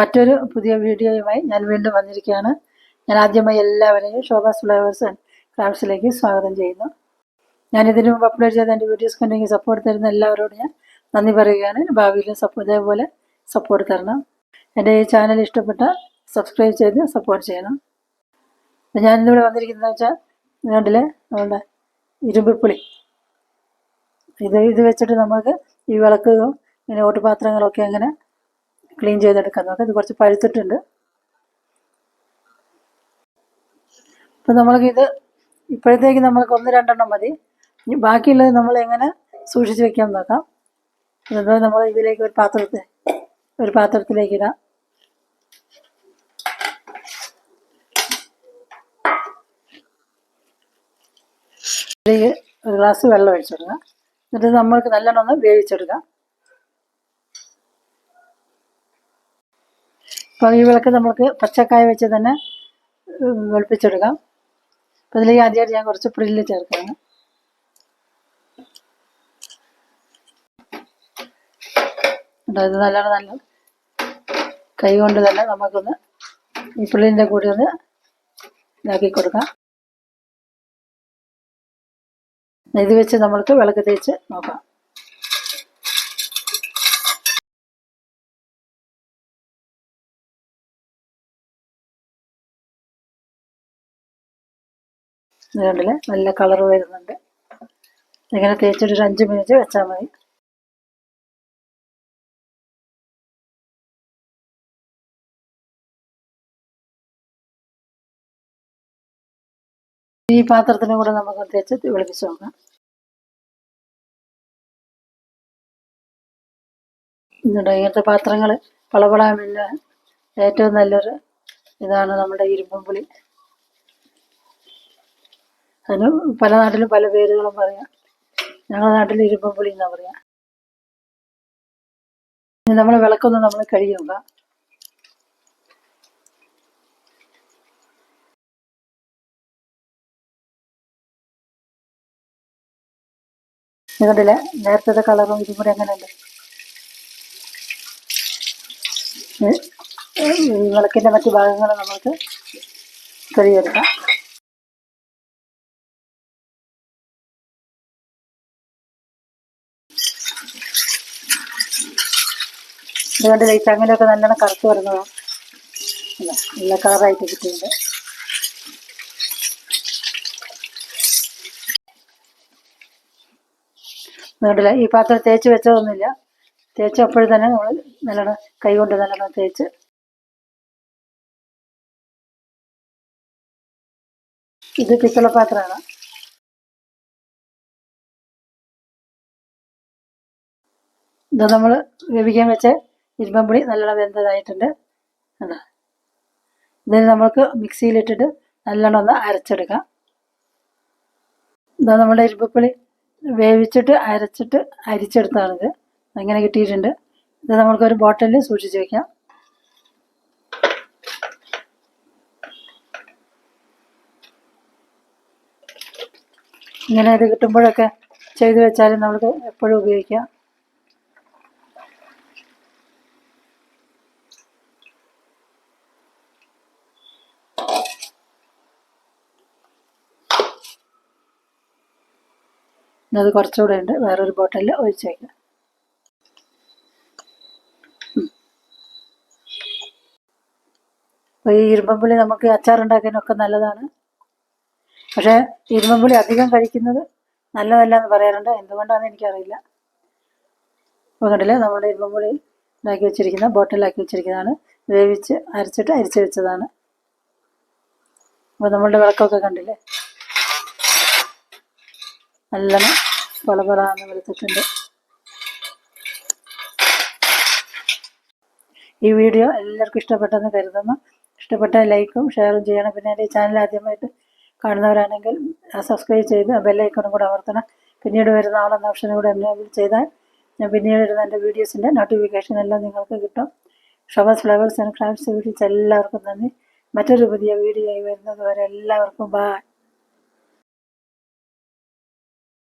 മറ്റൊരു പുതിയ വീഡിയോയുമായി ഞാൻ വീണ്ടും വന്നിരിക്കുകയാണ്. ഞാൻ ആദ്യമായി എല്ലാവരെയും ശോഭാസ് ഫ്ലവേഴ്സ് ആൻഡ് ക്രാഫ്റ്റ്സിലേക്ക് സ്വാഗതം ചെയ്യുന്നു. ഞാൻ ഇതിനു മുമ്പ് അപ്ലോഡ് ചെയ്ത എന്റെ വീഡിയോസ് കണ്ടെങ്കിൽ സപ്പോർട്ട് തരുന്ന എല്ലാവരോടും ഞാൻ നന്ദി പറയുകയാണ്. ഭാവിയിലും സപ്പോ ഇതേപോലെ സപ്പോർട്ട് തരണം. എന്റെ ഈ ചാനൽ ഇഷ്ടപ്പെട്ട സബ്സ്ക്രൈബ് ചെയ്ത് സപ്പോർട്ട് ചെയ്യണം. അപ്പം ഞാനിന്നിവിടെ വന്നിരിക്കുന്നത് വെച്ചാൽ നിങ്ങളുടെ നമ്മുടെ ഇരുമ്പിപ്പുളി. ഇത് ഇത് വെച്ചിട്ട് നമുക്ക് ഈ വിളക്ക് ഇങ്ങനെ ഓട്ടുപാത്രങ്ങളൊക്കെ അങ്ങനെ ക്ലീൻ ചെയ്തെടുക്കാൻ നോക്കാം ഇത് കുറച്ച് പഴുത്തിട്ടുണ്ട്. അപ്പം നമ്മൾക്ക് ഇത് ഇപ്പോഴത്തേക്ക് നമ്മൾക്ക് ഒന്ന് രണ്ടെണ്ണം മതി. ഇനി ബാക്കിയുള്ളത് നമ്മൾ എങ്ങനെ സൂക്ഷിച്ച് വെക്കാൻ നോക്കാം. അതുപോലെ നമ്മൾ ഇതിലേക്ക് ഒരു പാത്രത്തെ ഒരു പാത്രത്തിലേക്ക് ഇടാം. ഒരു ഗ്ലാസ് വെള്ളം ഒഴിച്ചെടുക്കുക എന്നിട്ട് നമ്മൾക്ക് നല്ലോണം ഒന്ന് വേവിച്ചെടുക്കാം. അപ്പോൾ ഈ വിളക്ക് നമുക്ക് പച്ചക്കായ വെച്ച് തന്നെ വെളുപ്പിച്ചെടുക്കാം. അപ്പം ഇതിലേക്ക് ആദ്യമായിട്ട് ഞാൻ കുറച്ച് പ്രില്ല് ചേർക്കുകയാണ്. ഇത് നല്ലോണം നല്ല കൈ കൊണ്ട് തന്നെ നമുക്കൊന്ന് ഈ പുള്ളിന്റെ കൂടി ഒന്ന് ഇതാക്കി കൊടുക്കാം. ഇത് വെച്ച് നമ്മൾക്ക് വിളക്ക് തേച്ച് നോക്കാം. കണ്ടില്ലേ നല്ല കളർ വരുന്നുണ്ട്. ഇങ്ങനെ തേച്ചൊരു അഞ്ച് മിനിറ്റ് വെച്ചാൽ മതി. ഈ പാത്രത്തിനും കൂടെ നമുക്ക് തേച്ച് വിളിപ്പിച്ച് നോക്കാം. എന്നിട്ട് ഇങ്ങനത്തെ പാത്രങ്ങൾ പളപളാൻ പിന്നെ ഏറ്റവും നല്ലൊരു ഇതാണ് നമ്മുടെ ഇരുമ്പും പുളി. അതിന് പല നാട്ടിലും പല പേരുകളും പറയാം. ഞങ്ങളുടെ നാട്ടിൽ ഇരുമ്പം പുളി എന്നാ പറയാ. നമ്മൾ വിളക്കൊന്ന് നമ്മൾ കഴിയുക നിങ്ങളുടെ നേരത്തെ കളറും ഇതും കൂടെ എങ്ങനെയുണ്ട്? വിളക്കിന്റെ മറ്റു ഭാഗങ്ങൾ നമ്മൾക്ക് കഴുകിയെടുക്കാം ഈ അങ്ങനെയൊക്കെ നല്ലോണം കറുത്ത് വരുന്നതാണ് ഇതാ, നല്ല കളറായിട്ട് കിട്ടിയിട്ടുണ്ട് അതുകൊണ്ടില്ല ഈ പാത്രം തേച്ച് വെച്ചതൊന്നുമില്ല. തേച്ച് അപ്പോഴും തന്നെ നമ്മൾ നല്ലോണം കൈ കൊണ്ട് നല്ലോണം തേച്ച്. ഇത് പിത്തള പാത്രമാണ്. ഇത് നമ്മൾ വേവിക്കാൻ വെച്ച ഇരുമ്പമ്പുളി നല്ലോണം വെന്തതായിട്ടുണ്ട്. ഇതിന് നമ്മൾക്ക് മിക്സിയിലിട്ടിട്ട് നല്ലോണം ഒന്ന് അരച്ചെടുക്കാം. ഇതാ നമ്മുടെ ഇരുമ്പപ്പുളി വേവിച്ചിട്ട് അരച്ചിട്ട് അരിച്ചെടുത്താണിത്. അങ്ങനെ കിട്ടിയിട്ടുണ്ട്. ഇത് നമുക്കൊരു ബോട്ടിലിൽ സൂക്ഷിച്ച് വെക്കാം. ഇങ്ങനെ ഇത് കിട്ടുമ്പോഴൊക്കെ ചെയ്തു വെച്ചാലും നമുക്ക് എപ്പോഴും ഉപയോഗിക്കാം. ഇനി അത് കുറച്ചുകൂടെ ഉണ്ട്. വേറൊരു ബോട്ടിലിൽ ഒഴിച്ച് വയ്ക്കാം അപ്പോൾ ഈ ഇരുമ്പമ്പുളി നമുക്ക് അച്ചാറുണ്ടാക്കാനൊക്കെ നല്ലതാണ്. പക്ഷേ ഇരുമ്പമ്പുളി അധികം കഴിക്കുന്നത് നല്ലതല്ല എന്ന് പറയാറുണ്ട്. എന്തുകൊണ്ടാണെന്ന് എനിക്കറിയില്ല. അപ്പോൾ കണ്ടില്ലേ നമ്മുടെ ഇരുമ്പമ്പുളി ഉണ്ടാക്കി വെച്ചിരിക്കുന്ന ബോട്ടിലാക്കി വെച്ചിരിക്കുന്നതാണ്. വേവിച്ച് അരച്ചിട്ട് അരിച്ച് വെച്ചതാണ്. അപ്പോൾ നമ്മളുടെ വിളക്കൊക്കെ കണ്ടില്ലേ? നല്ലോണം പളപളാന്ന് വെളുത്തിട്ടുണ്ട് ഈ വീഡിയോ എല്ലാവർക്കും ഇഷ്ടപ്പെട്ടെന്ന് കരുതുന്നു. ഇഷ്ടപ്പെട്ട ലൈക്കും ഷെയറും ചെയ്യണം. പിന്നെ എന്റെ ചാനൽ ആദ്യമായിട്ട് കാണുന്നവരാണെങ്കിൽ സബ്സ്ക്രൈബ് ചെയ്ത് ബെല്ലൈക്കണും കൂടെ അമർത്തണം. പിന്നീട് വരുന്ന ആളെന്ന ഓപ്ഷനും കൂടെ എനേബിൾ ചെയ്താൽ ഞാൻ പിന്നീട് വരുന്ന എന്റെ വീഡിയോസിന്റെ നോട്ടിഫിക്കേഷൻ എല്ലാം നിങ്ങൾക്ക് കിട്ടും. ഷോബസ് ഫ്ലവേഴ്സ് ആൻഡ് ക്രാഫ്റ്റ്സ് വീഡിയോസ് എല്ലാവർക്കും നന്ദി. മറ്റൊരു പുതിയ വീഡിയോ ആയി വരുന്നത് വരെ എല്ലാവർക്കും ബായ്